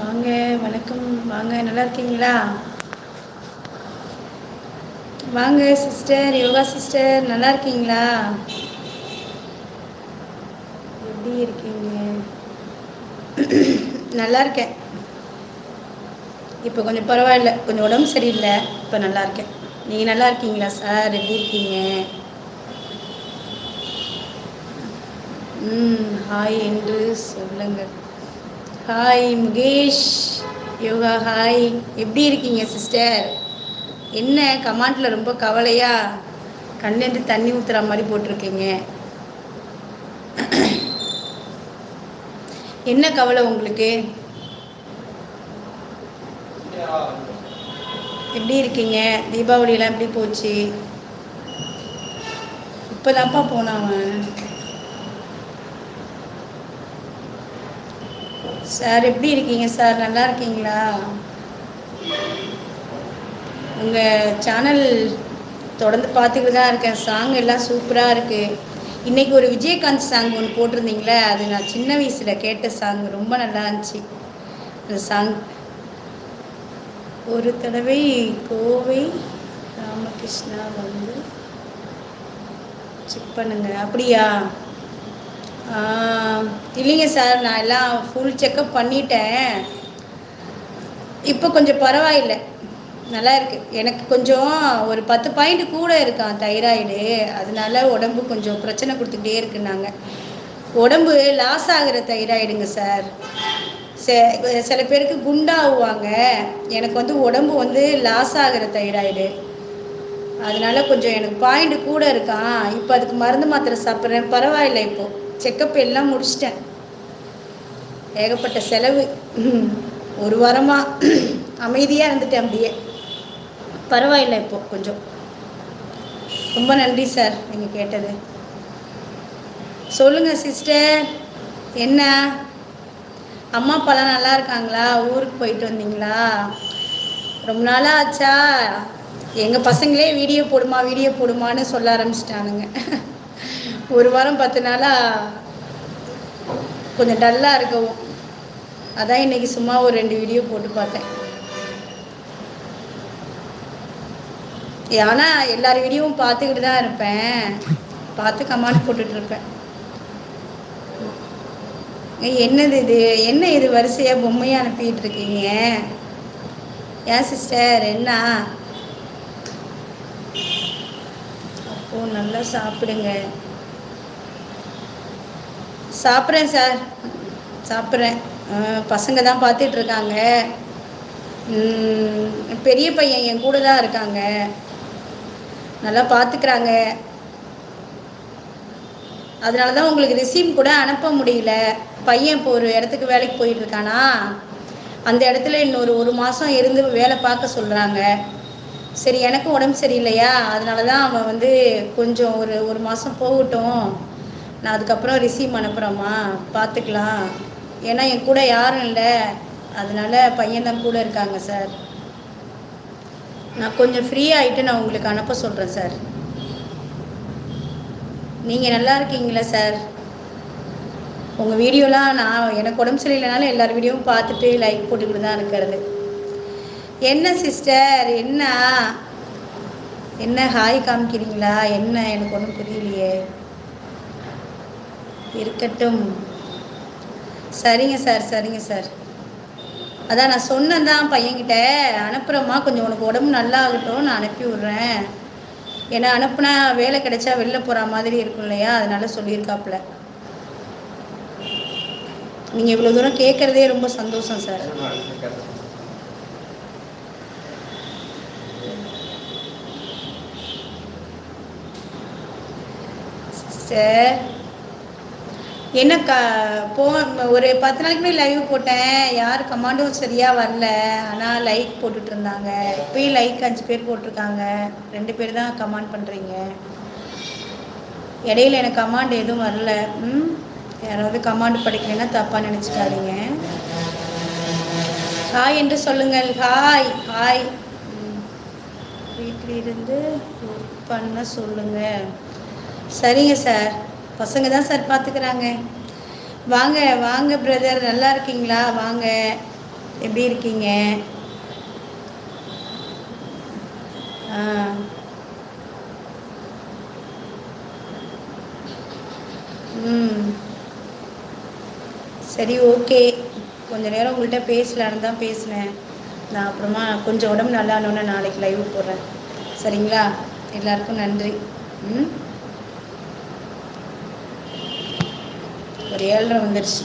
வாங்க வணக்கம். வாங்க நல்லா இருக்கீங்களா? வாங்க சிஸ்டர் யோகா சிஸ்டர் நல்லா இருக்கீங்களா? எப்படி இருக்கீங்க? நல்லா இருக்கேன். இப்போ கொஞ்சம் பரவாயில்ல. கொஞ்சம் உடம்பு சரியில்லை. இப்போ நல்லா இருக்கேன். நீங்கள் நல்லா இருக்கீங்களா சார்? எப்படி இருக்கீங்க? ம் ஹாய் என்று சொல்லுங்கள் ஹாய் முகேஷ் யோகா ஹாய் எப்படி இருக்கீங்க சிஸ்டர் என்ன கமாண்டில் ரொம்ப கவலையா? கண்ணிலேருந்து தண்ணி ஊற்றுற மாதிரி போட்டிருக்கீங்க. என்ன கவலை உங்களுக்கு? எப்படி இருக்கீங்க? தீபாவளியெல்லாம் எப்படி போச்சு? இப்போதான்ப்பா போனவன் சார் எப்படி இருக்கீங்க சார்? நல்லா இருக்கீங்களா? உங்கள் சேனல் தொடர்ந்து பார்த்துக்கிட்டு தான் இருக்கேன். சாங் எல்லாம் சூப்பராக இருக்குது இன்றைக்கி ஒரு விஜயகாந்த் சாங் ஒன்று போட்டிருந்தீங்களே அது நான் சின்ன வயசில் கேட்ட சாங் ரொம்ப நல்லா இருந்துச்சு. அந்த சாங் ஒரு தடவை கோவை ராமகிருஷ்ணா வந்து செக் பண்ணுங்க. அப்படியா? இல்லைங்க சார் நான் எல்லாம் ஃபுல் செக்கப் பண்ணிட்டேன். இப்போ கொஞ்சம் பரவாயில்லை. நல்லா இருக்கு. எனக்கு கொஞ்சம் ஒரு பத்து பாயிண்ட் கூட இருக்கான் தைராய்டு. அதனால உடம்பு கொஞ்சம் பிரச்சனை கொடுத்துக்கிட்டே இருக்குன்னாங்க. உடம்பு லாஸ் ஆகிற தைராய்டுங்க சார். சில பேருக்கு குண்டாகுவாங்க எனக்கு வந்து உடம்பு வந்து லாஸ் ஆகிற தைராய்டு. அதனால கொஞ்சம் எனக்கு பாயிண்ட் கூட இருக்கான். இப்போ அதுக்கு மருந்து மாத்திரை சாப்பிட்றேன். பரவாயில்லை இப்போது செக்கப் எல்லாம் முடிச்சிட்டேன். ஏகப்பட்ட செலவு. ஒரு வாரமாக அமைதியாக இருந்துட்டேன் அப்படியே. பரவாயில்லை இப்போ கொஞ்சம். ரொம்ப நன்றி சார் நீங்கள் கேட்டது. சொல்லுங்கள் சிஸ்டர். என்ன? அம்மா அப்பாலாம் நல்லா இருக்காங்களா? ஊருக்கு போயிட்டு வந்தீங்களா? ரொம்ப நாளாக ஆச்சா? எங்கள் பசங்களே வீடியோ போடுமா வீடியோ போடுமான்னு சொல்ல ஆரம்பிச்சிட்டானுங்க. ஒரு வாரம் பத்து நாளாக கொஞ்சம் டல்லாக இருக்கவும். அதான் இன்னைக்கு சும்மா ஒரு ரெண்டு வீடியோ போட்டு பார்த்தேன். ஆனால் எல்லார் வீடியோவும் பார்த்துக்கிட்டு தான் இருப்பேன். பார்த்து கமாண்ட் போட்டுட்ருப்பேன் என்னது இது? என்ன இது வரிசையாக பொம்மையாக அனுப்பிட்டு இருக்கீங்க? ஏன் சிஸ்டர் என்ன? அப்போ நல்லா சாப்பிடுங்க. சாப்பிட்றேன் சார். சாப்பிட்றேன். பசங்க தான் பார்த்துட்டு இருக்காங்க. பெரிய பையன் என் கூட தான் இருக்காங்க. நல்லா பார்த்துக்கிறாங்க. அதனால தான் உங்களுக்கு ரிசீம் கூட அனுப்ப முடியல. பையன் இப்போ ஒரு இடத்துக்கு வேலைக்கு போயிட்டு இருக்கானா? அந்த இடத்துல இன்னொரு ஒரு மாதம் இருந்து வேலை பார்க்க சொல்கிறாங்க சரி எனக்கும் உடம்பு சரியில்லையா? அதனால தான் அவன் வந்து கொஞ்சம் ஒரு ஒரு மாதம் போகட்டும். நான் அதுக்கப்புறம் ரிசீவ் அனுப்புகிறேம்மா பார்த்துக்கலாம். ஏன்னா என் கூட யாரும் இல்லை. அதனால் பையன் தான் கூட இருக்காங்க சார் நான் கொஞ்சம் ஃப்ரீ ஆகிட்டு நான் உங்களுக்கு அனுப்ப சொல்கிறேன் சார் நீங்கள் நல்லா இருக்கீங்களா சார் உங்கள் வீடியோலாம் நான் எனக்கு உடம்பு சரியில்லைனாலும் எல்லார் வீடியோவும் பார்த்துட்டு லைக் போட்டுக்கிட்டு தான் இருக்கிறது. என்ன சிஸ்டர் என்ன? என்ன ஹாய் காமிக்கிறீங்களா? என்ன? எனக்கு ஒன்றும் புரியலையே. இருக்கட்டும். சரிங்க சார் சரிங்க சார். அதான் நான் சொன்னேன் தான் பையன்கிட்ட. அனுப்புகிறோம்மா கொஞ்சம் உனக்கு உடம்பு நல்லா ஆகட்டும் நான் அனுப்பி விட்றேன். ஏன்னா அனுப்புனா வேலை கிடைச்சா வெளில போகிற மாதிரி இருக்கும் இல்லையா? அதனால சொல்லியிருக்காப்புல. நீங்கள் இவ்வளோ தூரம் கேட்குறதே ரொம்ப சந்தோஷம் சார். சிஸ்டர் என்ன க போ ஒரு பத்து நாளைக்கு முன்னாடி லைவ் போட்டேன். யார் கமாண்டும் சரியாக வரல. ஆனால் லைக் போட்டுட்டு இருந்தாங்க. இப்போயும் லைக் அஞ்சு பேர் போட்டிருக்காங்க. ரெண்டு பேர் தான் கமாண்ட் பண்ணுறீங்க இடையில எனக்கு கமாண்ட் எதுவும் வரல. ம்? யாராவது கமாண்ட் படிக்கலைன்னா தப்பாக நினச்சிக்காதீங்க. ஹாய் என்று சொல்லுங்கள். ஹாய் ஹாய் ம். வீட்டிலிருந்து ஒர்க் பண்ண சொல்லுங்கள் சரிங்க சார் பசங்க தான் சார் பார்த்துக்கிறாங்க. வாங்க வாங்க பிரதர் நல்லா இருக்கீங்களா? வாங்க. எப்படி இருக்கீங்க? ஆ. ம். சரி ஓகே. கொஞ்ச நேரம் உங்கள்கிட்ட பேசலான்னு தான் பேசினேன். நான் அப்புறமா கொஞ்சம் உடம்பு நல்லா நாளைக்கு லைவ் போடுறேன். சரிங்களா? எல்லாருக்கும் நன்றி. ம்? ஒரு ஏழரை வந்துடுச்சு